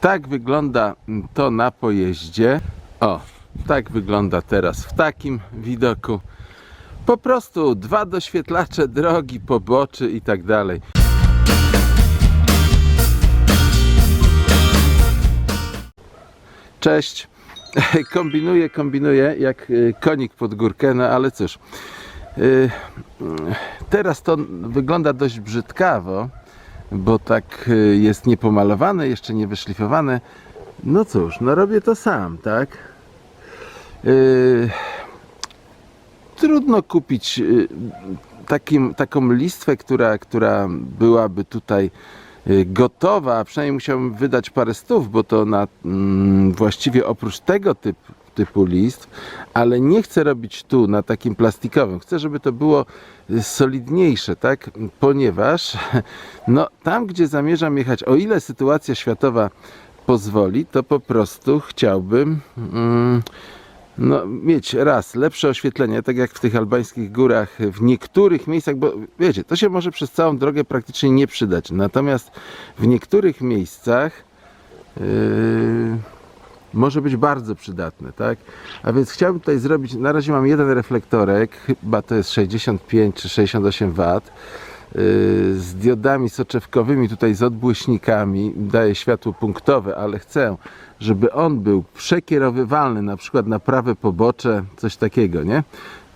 Tak wygląda to na pojeździe. O, tak wygląda teraz w takim widoku. Po prostu dwa doświetlacze drogi, poboczy i tak dalej. Cześć. Kombinuję, kombinuję jak y, konik pod górkę, no ale cóż. Y, Teraz to wygląda dość brzydkawo, bo tak y, jest niepomalowane, jeszcze nie wyszlifowane. No cóż, no robię to sam, tak? Y, Trudno kupić y, takim, taką listwę, która, która byłaby tutaj gotowa, a przynajmniej musiałbym wydać parę stów, bo to na mm, właściwie oprócz tego typu, typu listw, ale nie chcę robić tu na takim plastikowym. Chcę, żeby to było solidniejsze, tak? Ponieważ no, tam, gdzie zamierzam jechać, o ile sytuacja światowa pozwoli, to po prostu chciałbym mm, no, mieć raz lepsze oświetlenie, tak jak w tych albańskich górach, w niektórych miejscach, bo wiecie, to się może przez całą drogę praktycznie nie przydać. Natomiast w niektórych miejscach yy, może być bardzo przydatne, tak? A więc chciałbym tutaj zrobić, na razie mam jeden reflektorek, chyba to jest 65 czy 68 W. yy, Z diodami soczewkowymi, tutaj z odbłyśnikami, daje światło punktowe, ale chcę, żeby on był przekierowywalny na przykład na prawe pobocze, coś takiego, nie?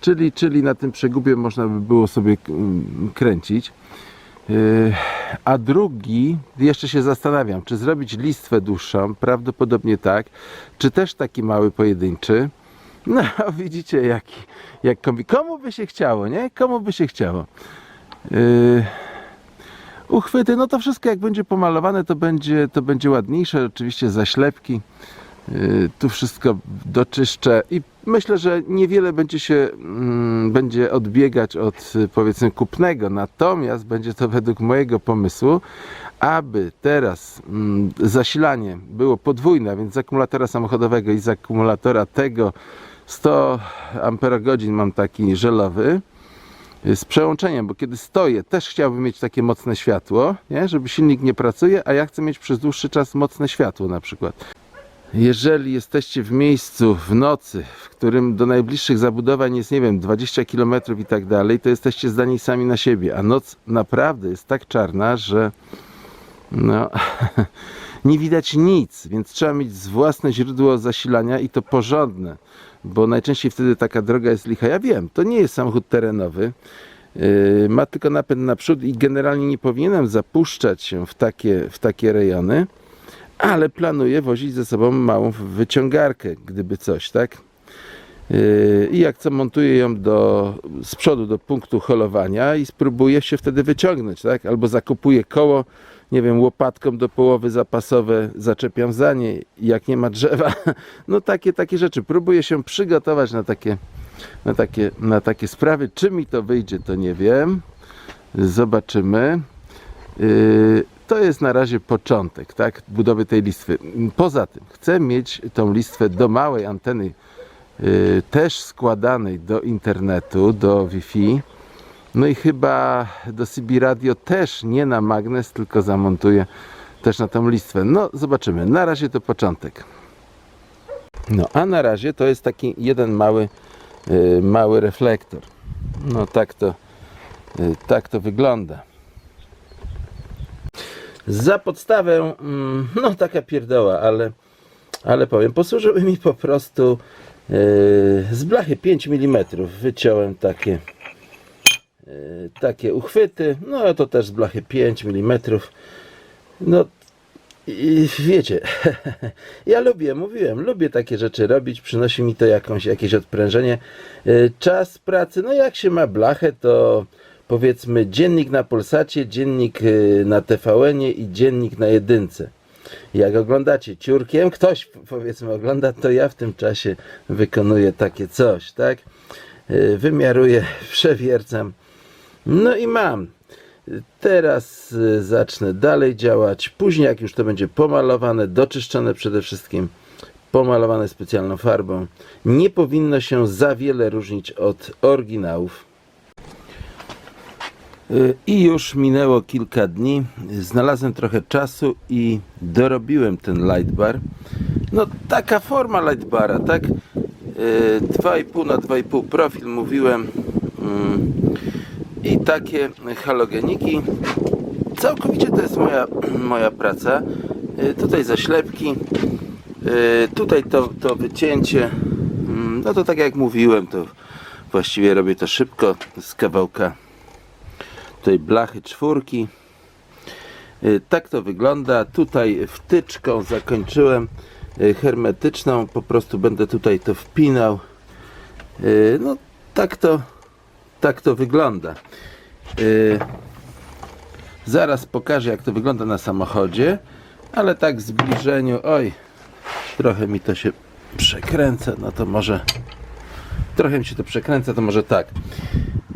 Czyli, czyli na tym przegubie można by było sobie mm, kręcić. A drugi, jeszcze się zastanawiam, czy zrobić listwę dłuższą, prawdopodobnie tak, czy też taki mały pojedynczy. No, widzicie, jaki, jak. Komu by się chciało, nie? Komu by się chciało? Yy, uchwyty, no to wszystko jak będzie pomalowane, to będzie, to będzie ładniejsze. Oczywiście zaślepki. Yy, tu wszystko doczyszczę i myślę, że niewiele będzie się mm, będzie odbiegać od y, powiedzmy kupnego. Natomiast będzie to według mojego pomysłu, aby teraz mm, zasilanie było podwójne, więc z akumulatora samochodowego i z akumulatora tego 100 amperogodzin mam taki żelowy z przełączeniem, bo kiedy stoję, też chciałbym mieć takie mocne światło, nie? żeby silnik nie pracuje, a ja chcę mieć przez dłuższy czas mocne światło na przykład. Jeżeli jesteście w miejscu w nocy, w którym do najbliższych zabudowań jest, nie wiem, 20 km i tak dalej, to jesteście zdani sami na siebie, a noc naprawdę jest tak czarna, że no, nie widać nic, więc trzeba mieć własne źródło zasilania i to porządne, bo najczęściej wtedy taka droga jest licha. Ja wiem, to nie jest samochód terenowy, yy, ma tylko napęd naprzód i generalnie nie powinienem zapuszczać się w takie, w takie rejony, ale planuję wozić ze sobą małą wyciągarkę, gdyby coś, tak? Yy, I jak co montuję ją do, z przodu do punktu holowania i spróbuję się wtedy wyciągnąć, tak? Albo zakupuję koło, nie wiem, łopatką do połowy zapasowe, zaczepiam za nie, jak nie ma drzewa. No takie, takie rzeczy. Próbuję się przygotować na takie, na takie, na takie sprawy. Czy mi to wyjdzie, to nie wiem. Zobaczymy. Yy, to jest na razie początek tak, budowy tej listwy. Poza tym chcę mieć tą listwę do małej anteny, yy, też składanej do internetu, do Wi-Fi. No i chyba do CB Radio też nie na magnes, tylko zamontuję też na tą listwę. No zobaczymy. Na razie to początek. No a na razie to jest taki jeden mały, yy, mały reflektor. No tak to, yy, tak to wygląda. Za podstawę, mm, no taka pierdoła, ale, ale powiem, posłużyły mi po prostu yy, z blachy 5 mm. Wyciąłem takie, yy, takie uchwyty, no to też z blachy 5 mm. No i wiecie, ja lubię, mówiłem, lubię takie rzeczy robić, przynosi mi to jakąś, jakieś odprężenie. Yy, Czas pracy, no jak się ma blachę, to powiedzmy dziennik na Polsacie, dziennik y, na TVN-ie i dziennik na jedynce. Jak oglądacie ciurkiem, ktoś powiedzmy ogląda, to ja w tym czasie wykonuję takie coś, tak? Y, Wymiaruję, przewiercam. No i mam. Teraz y, zacznę dalej działać. Później, jak już to będzie pomalowane, doczyszczone przede wszystkim, pomalowane specjalną farbą, nie powinno się za wiele różnić od oryginałów. Y, I już minęło kilka dni. Znalazłem trochę czasu i dorobiłem ten lightbar. No taka forma lightbara, tak? Y, 2,5 na 2,5 profil mówiłem. Mm, I takie halogeniki. Całkowicie to jest moja, moja praca. Y, Tutaj zaślepki. Y, Tutaj to, to wycięcie. Mm, No to tak jak mówiłem, to właściwie robię to szybko z kawałka tutaj blachy czwórki. Y, Tak to wygląda. Tutaj wtyczką zakończyłem y, hermetyczną. Po prostu będę tutaj to wpinał. Y, No tak to, tak to wygląda. Zaraz pokażę jak to wygląda na samochodzie, ale tak w zbliżeniu, oj, trochę mi to się przekręca, no to może trochę mi się to przekręca, to może tak.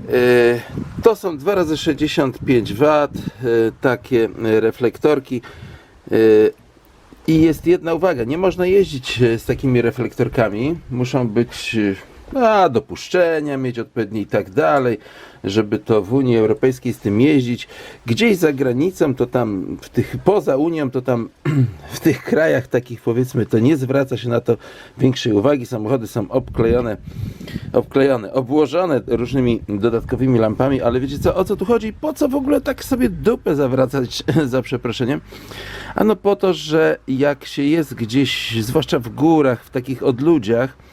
Yy, To są 2 razy 65 W, yy, takie yy, reflektorki. I jest jedna uwaga, nie można jeździć z takimi reflektorkami. Muszą być a, dopuszczenia, mieć odpowiednie i tak dalej, żeby to w Unii Europejskiej z tym jeździć. Gdzieś za granicą, to tam w tych poza Unią, to tam w tych krajach takich powiedzmy, to nie zwraca się na to większej uwagi. Samochody są obklejone, obklejone, obłożone różnymi dodatkowymi lampami, ale wiecie co, o co tu chodzi? Po co w ogóle tak sobie dupę zawracać za przeproszeniem? Ano po to, że jak się jest gdzieś, zwłaszcza w górach, w takich odludziach,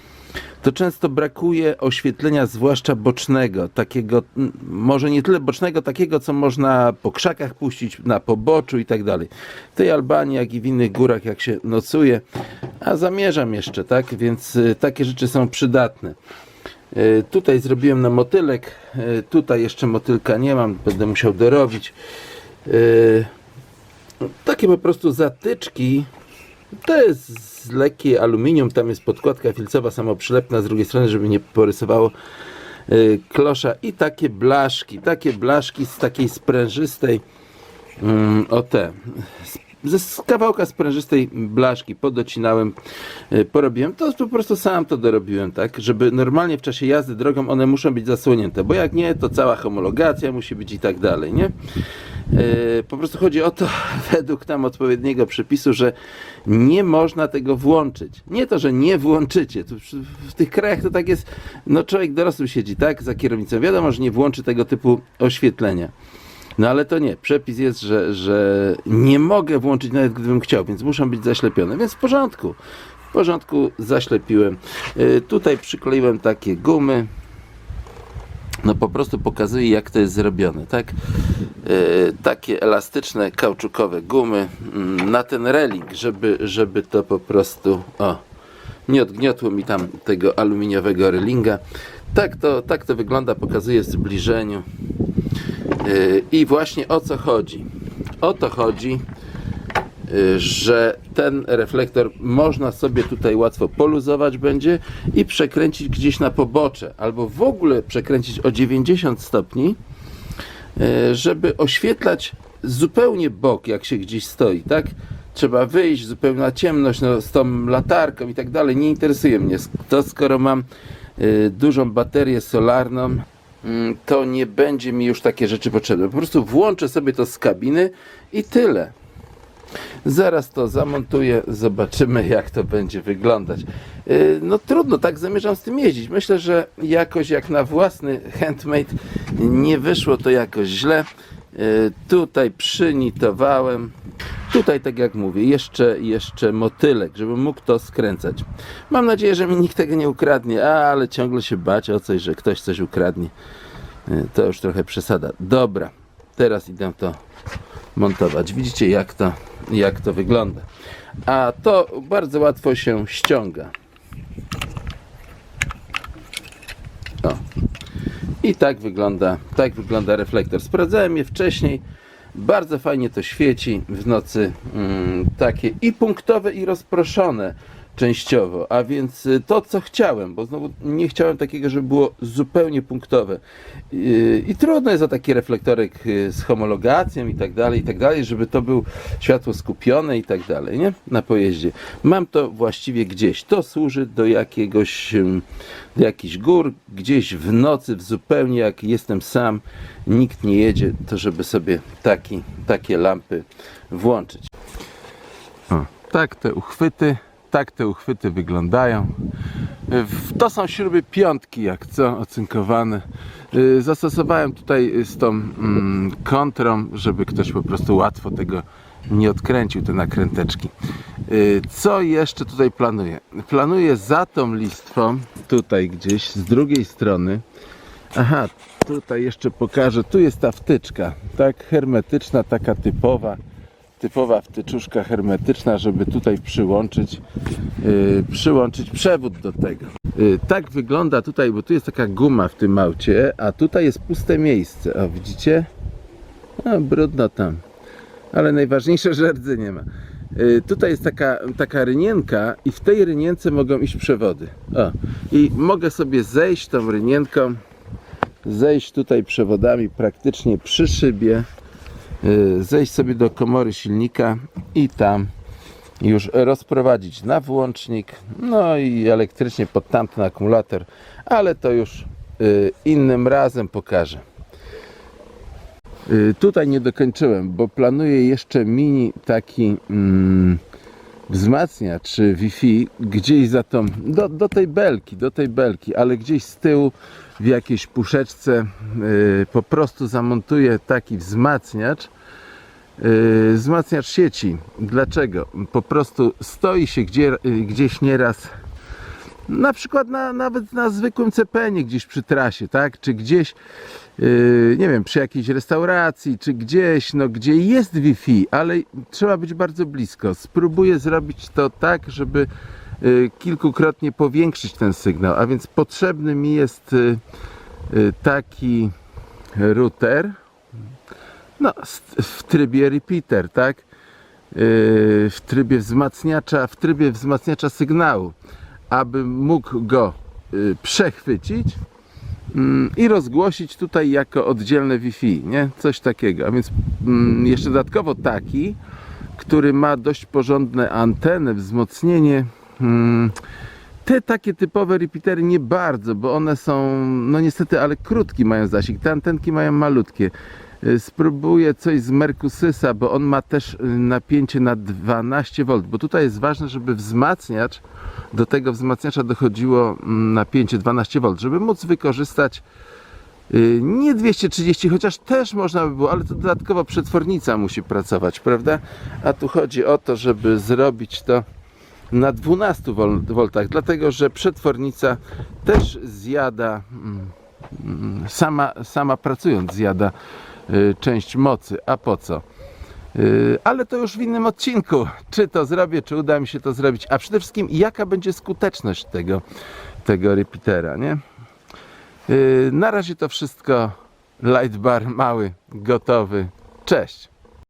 to często brakuje oświetlenia, zwłaszcza bocznego, takiego, może nie tyle bocznego, takiego, co można po krzakach puścić, na poboczu i tak dalej. W tej Albanii, jak i w innych górach, jak się nocuje, a zamierzam jeszcze, tak, więc y, takie rzeczy są przydatne. Y, Tutaj zrobiłem na motylek, y, tutaj jeszcze motylka nie mam, będę musiał dorobić. Takie po prostu zatyczki, to jest z lekkie aluminium, tam jest podkładka filcowa samoprzylepna z drugiej strony, żeby nie porysowało y, klosza i takie blaszki, takie blaszki z takiej sprężystej mm, o te z, kawałka sprężystej blaszki podocinałem, y, porobiłem, to po prostu sam to dorobiłem, tak, żeby normalnie w czasie jazdy drogą one muszą być zasłonięte, bo jak nie, to cała homologacja musi być i tak dalej, nie? E, Po prostu chodzi o to, według tam odpowiedniego przepisu, że nie można tego włączyć. Nie to, że nie włączycie. W tych krajach to tak jest, no człowiek dorosły siedzi, tak, za kierownicą. Wiadomo, że nie włączy tego typu oświetlenia. No ale to nie. Przepis jest, że, że nie mogę włączyć nawet gdybym chciał, więc muszą być zaślepione. Więc w porządku. W porządku zaślepiłem. E, Tutaj przykleiłem takie gumy no po prostu pokazuje jak to jest zrobione, tak? E, takie elastyczne, kauczukowe gumy mm, na ten reling, żeby, żeby to po prostu o, nie odgniotło mi tam tego aluminiowego relinga. Tak to, tak to wygląda, pokazuję w zbliżeniu. E, I właśnie o co chodzi? O to chodzi, y, że ten reflektor można sobie tutaj łatwo poluzować będzie i przekręcić gdzieś na pobocze, albo w ogóle przekręcić o 90 stopni, y, żeby oświetlać zupełnie bok, jak się gdzieś stoi, tak? Trzeba wyjść, zupełna ciemność, no, z tą latarką i tak dalej, nie interesuje mnie. To skoro mam y, dużą baterię solarną, mm, to nie będzie mi już takie rzeczy potrzebne. Po prostu włączę sobie to z kabiny i tyle. Zaraz to zamontuję, zobaczymy jak to będzie wyglądać. Yy, No trudno, tak zamierzam z tym jeździć. Myślę, że jakoś jak na własny handmade nie wyszło to jakoś źle. Yy, Tutaj przynitowałem. Tutaj, tak jak mówię, jeszcze, jeszcze motylek, żebym mógł to skręcać. Mam nadzieję, że mi nikt tego nie ukradnie, ale ciągle się bać o coś, że ktoś coś ukradnie. Yy, To już trochę przesada. Dobra, teraz idę to montować. Widzicie jak to, jak to wygląda. A to bardzo łatwo się ściąga. O. I tak wygląda, tak wygląda reflektor. Sprawdzałem je wcześniej. Bardzo fajnie to świeci w nocy. Mm, takie i punktowe, i rozproszone. Częściowo, a więc y, to, co chciałem, bo znowu nie chciałem takiego, żeby było zupełnie punktowe. Y, I trudno jest o taki reflektorek y, z homologacją i tak dalej, i tak dalej, żeby to był światło skupione i tak dalej, nie? Na pojeździe. Mam to właściwie gdzieś. To służy do jakiegoś, do jakichś gór, gdzieś w nocy, w zupełnie jak jestem sam, nikt nie jedzie, to żeby sobie taki, takie lampy włączyć. O, tak te uchwyty, tak te uchwyty wyglądają. To są śruby piątki, jak co, ocynkowane. Zastosowałem tutaj z tą mm, kontrą, żeby ktoś po prostu łatwo tego nie odkręcił, te nakręteczki. Y, Co jeszcze tutaj planuję? Planuję za tą listwą, tutaj gdzieś z drugiej strony, Aha, tutaj jeszcze pokażę. Tu jest ta wtyczka, tak, hermetyczna, taka typowa, typowa wtyczuszka hermetyczna, żeby tutaj przyłączyć, yy, przyłączyć przewód do tego. Yy, tak wygląda tutaj, bo tu jest taka guma w tym aucie, a tutaj jest puste miejsce. O, widzicie? A, brudno tam. Ale najważniejsze, że rdzy nie ma. Yy, tutaj jest taka, taka rynienka i w tej rynience mogą iść przewody. O, i mogę sobie zejść tą rynienką zejść tutaj przewodami praktycznie przy szybie, zejść sobie do komory silnika i tam już rozprowadzić na włącznik, no i elektrycznie pod tamten akumulator, ale to już y, innym razem pokażę. Y, Tutaj nie dokończyłem, bo planuję jeszcze mini taki mm, wzmacniacz Wi-Fi gdzieś za tą, do, do tej belki, do tej belki, ale gdzieś z tyłu w jakiejś puszeczce y, po prostu zamontuję taki wzmacniacz y, wzmacniacz sieci. Dlaczego? Po prostu stoi się gdzie, y, gdzieś nieraz na przykład na, nawet na zwykłym CPN gdzieś przy trasie, tak? Czy gdzieś, yy, nie wiem, przy jakiejś restauracji, czy gdzieś, no gdzie jest Wi-Fi, ale trzeba być bardzo blisko. Spróbuję zrobić to tak, żeby yy, kilkukrotnie powiększyć ten sygnał, a więc potrzebny mi jest yy, taki router, no w trybie repeater, tak? Yy, w trybie wzmacniacza, w trybie wzmacniacza sygnału aby mógł go y, przechwycić mm, i rozgłosić tutaj jako oddzielne Wi-Fi, nie? Coś takiego. A więc mm, jeszcze dodatkowo taki, który ma dość porządne anteny, wzmocnienie. Mm, te takie typowe repeatery nie bardzo, bo one są, no niestety, ale krótki mają zasięg. Te antenki mają malutkie. Y, Spróbuję coś z Mercusysa, bo on ma też y, napięcie na 12 V, bo tutaj jest ważne, żeby wzmacniacz, do tego wzmacniacza dochodziło mm, napięcie 12 V, żeby móc wykorzystać y, nie 230, chociaż też można by było, ale to dodatkowo przetwornica musi pracować, prawda? A tu chodzi o to, żeby zrobić to na 12 wol- voltach, dlatego że przetwornica też zjada, mm, mm, sama, sama pracując zjada część mocy. A po co? Y, Ale to już w innym odcinku. Czy to zrobię, czy uda mi się to zrobić, a przede wszystkim jaka będzie skuteczność tego, tego repeatera, nie? Y, Na razie to wszystko. Light bar mały, gotowy. Cześć!